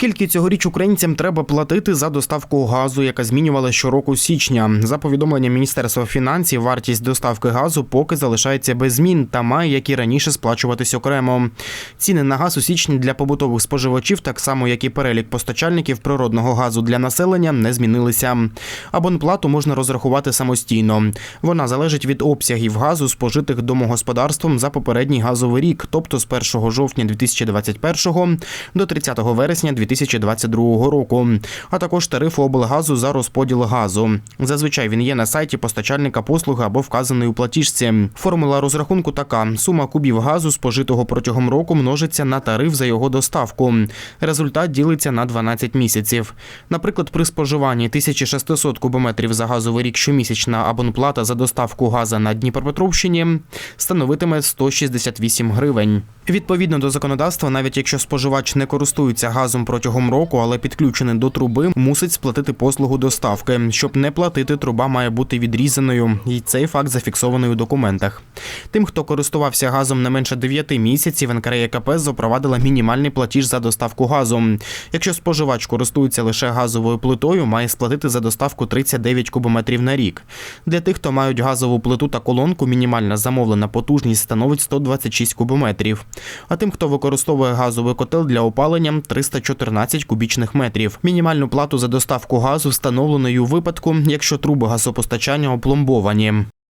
Скільки цьогоріч українцям треба платити за доставку газу, яка змінювала щороку січня? За повідомленням Міністерства фінансів, вартість доставки газу поки залишається без змін та має, як і раніше, сплачуватись окремо. Ціни на газ у січні для побутових споживачів, так само як і перелік постачальників природного газу для населення, не змінилися. Абонплату можна розрахувати самостійно. Вона залежить від обсягів газу, спожитих домогосподарством за попередній газовий рік, тобто з 1 жовтня 2021 до 30 вересня 2022 року, а також тарифу облгазу за розподіл газу. Зазвичай він є на сайті постачальника послуги або вказаний у платіжці. Формула розрахунку така: сума кубів газу, спожитого протягом року, множиться на тариф за його доставку. Результат ділиться на 12 місяців. Наприклад, при споживанні 1600 кубометрів за газовий рік щомісячна абонплата за доставку газу на Дніпропетровщині становитиме 168 гривень. Відповідно до законодавства, навіть якщо споживач не користується газом протягом року, але підключений до труби, мусить сплатити послугу доставки. Щоб не платити, труба має бути відрізаною, і цей факт зафіксований у документах. Тим, хто користувався газом не менше 9 місяців, НКРЕКП запровадила мінімальний платіж за доставку газу. Якщо споживач користується лише газовою плитою, має сплатити за доставку 39 кубометрів на рік. Для тих, хто мають газову плиту та колонку, мінімальна замовлена потужність становить 126 кубометрів. А тим, хто використовує газовий котел для опалення 314 кубічних метрів. Мінімальну плату за доставку газу встановлено у випадку, якщо труби газопостачання опломбовані.